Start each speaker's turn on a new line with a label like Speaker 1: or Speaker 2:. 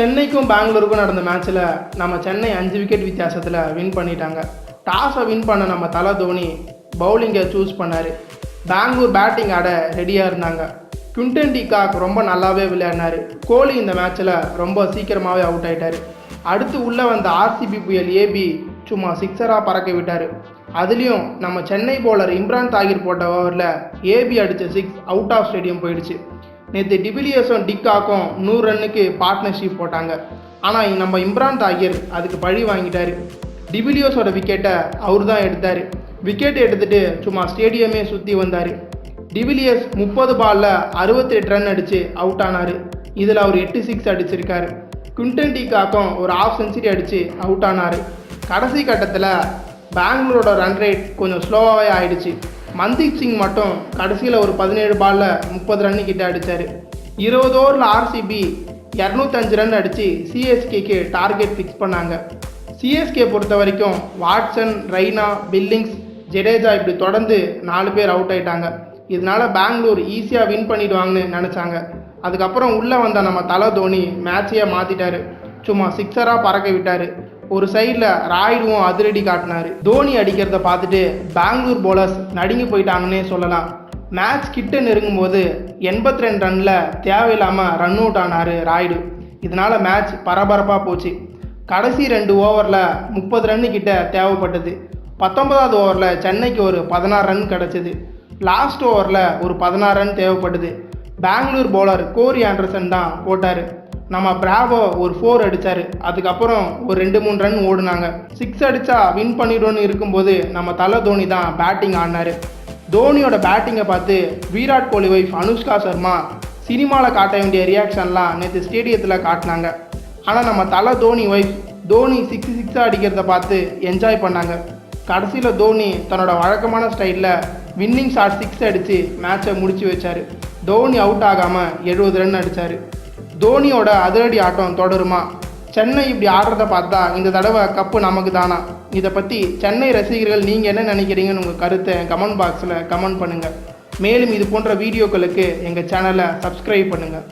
Speaker 1: சென்னைக்கும் பெங்களூருக்கும் நடந்த மேட்ச்சில் நம்ம சென்னை அஞ்சு விக்கெட் வித்தியாசத்தில் வின் பண்ணிட்டாங்க. டாஸை வின் பண்ண நம்ம தலை தோனி பவுலிங்கை சூஸ் பண்ணார். பெங்களூர் பேட்டிங் ஆட ரெடியாக இருந்தாங்க. குவிண்டன் டிகாக் ரொம்ப நல்லாவே விளையாடினார். கோலி இந்த மேட்ச்சில் ரொம்ப சீக்கிரமாகவே அவுட் ஆகிட்டார் அடுத்து உள்ளே வந்த ஆர்சிபி புயல் ஏபி சும்மா சிக்ஸராக பறக்க விட்டார். அதுலேயும் நம்ம சென்னை போலர் இம்ரான் தாகிர் போட்ட ஓவரில் ஏபி அடித்த சிக்ஸ் அவுட் ஆஃப் ஸ்டேடியம் போயிடுச்சு. நேற்று டிபிலியர்ஸும் டிக்காக்கும் நூறு ரன்னுக்கு பார்ட்னர்ஷிப் போட்டாங்க. ஆனால் நம்ம இம்ரான் தாகிர் அதுக்கு பழி வாங்கிட்டார். டிபிலியர்ஸோட விக்கெட்டை அவர் தான் எடுத்தார். விக்கெட் எடுத்துட்டு சும்மா ஸ்டேடியமே சுற்றி வந்தார். டிவிலியர்ஸ் முப்பது பாலில் அறுபத்தெட்டு ரன் அடித்து அவுட் ஆனார். இதில் அவர் எட்டு சிக்ஸ் அடிச்சிருக்காரு. குவிண்டன் டிகாக்கும் ஒரு ஆஃப் செஞ்சுரி அடித்து அவுட் ஆனார். கடைசி கட்டத்தில் பெங்களூரோட ரன் ரேட் கொஞ்சம் ஸ்லோவாகவே ஆயிடுச்சு. மன்தீப் சிங் மட்டும் கடைசியில் ஒரு பதினேழு பாலில் முப்பது ரன்னு கிட்ட அடித்தார் இருபது ஓவரில் ஆர்சிபி இரநூத்தஞ்சு ரன் அடித்து சிஎஸ்கேக்கு டார்கெட் ஃபிக்ஸ் பண்ணாங்க. சிஎஸ்கே பொறுத்த வரைக்கும் வாட்சன் ரெய்னா பில்லிங்ஸ் ஜடேஜா இப்படி தொடர்ந்து நாலு பேர் அவுட் ஆயிட்டாங்க. இதனால பெங்களூர் ஈஸியாக வின் பண்ணிடுவாங்கன்னு நினச்சாங்க. அதுக்கப்புறம் உள்ளே வந்த நம்ம தலை தோனி மேட்சையே மாற்றிட்டாரு சும்மா சிக்ஸராக பறக்க விட்டார். ஒரு சைடில் ராய்டுவும் அதிரடி காட்டினார். தோனி அடிக்கிறத பார்த்துட்டு பெங்களூர் போலர்ஸ் நடுங்கி போயிட்டாங்கன்னே சொல்லலாம். மேட்ச் கிட்ட நெருங்கும் போது எண்பத்தி ரெண்டு ரனில் தேவையில்லாமல் ரன் அவுட் ஆனார் ராய்டு. இதனால் மேட்ச் பரபரப்பாக போச்சு. கடைசி ரெண்டு ஓவரில் முப்பது ரன்னு கிட்ட தேவைப்பட்டது. பத்தொன்பதாவது ஓவரில் சென்னைக்கு ஒரு பதினாறு ரன் கிடச்சிது. லாஸ்ட் ஓவரில் ஒரு பதினாறு ரன் தேவைப்பட்டது. பெங்களூர் பவுலர் கோரி ஆண்டர்சன் தான் போட்டார். நம்ம பிராவோ ஒரு ஃபோர் அடித்தார் அதுக்கப்புறம் ஒரு ரெண்டு மூணு ரன் ஓடினாங்க. சிக்ஸ் அடித்தா வின் பண்ணிடும்னு இருக்கும்போது நம்ம தலை தோனி தான் பேட்டிங் ஆடினார். தோனியோட பேட்டிங்கை பார்த்து விராட் கோலி ஒய்ஃப் அனுஷ்கா சர்மா சினிமாவில் காட்ட வேண்டிய ரியாக்ஷன்லாம் நேற்று ஸ்டேடியத்தில் காட்டினாங்க. ஆனால் நம்ம தலை தோனி ஒய்ஃப் தோனி சிக்ஸ் சிக்ஸாக அடிக்கிறத பார்த்து என்ஜாய் பண்ணாங்க. கடைசியில் தோனி தன்னோட வழக்கமான ஸ்டைலில் வின்னிங் ஷாட் சிக்ஸ் அடித்து மேட்சை முடிச்சு வச்சார். தோனி அவுட் ஆகாமல் எழுபது ரன் அடித்தார் தோனியோட அதிரடி ஆட்டம் தொடருமா? சென்னை இப்படி ஆடுறத பார்த்தா இந்த தடவை கப்பு நமக்கு தானா? இதை பற்றி சென்னை ரசிகர்கள் நீங்கள் என்ன நினைக்கிறீங்கன்னு உங்கள் கருத்தை கமெண்ட் பாக்ஸில் கமெண்ட் பண்ணுங்கள் மேலும் இது போன்ற வீடியோக்களுக்கு எங்கள் சேனலை சப்ஸ்கிரைப் பண்ணுங்கள்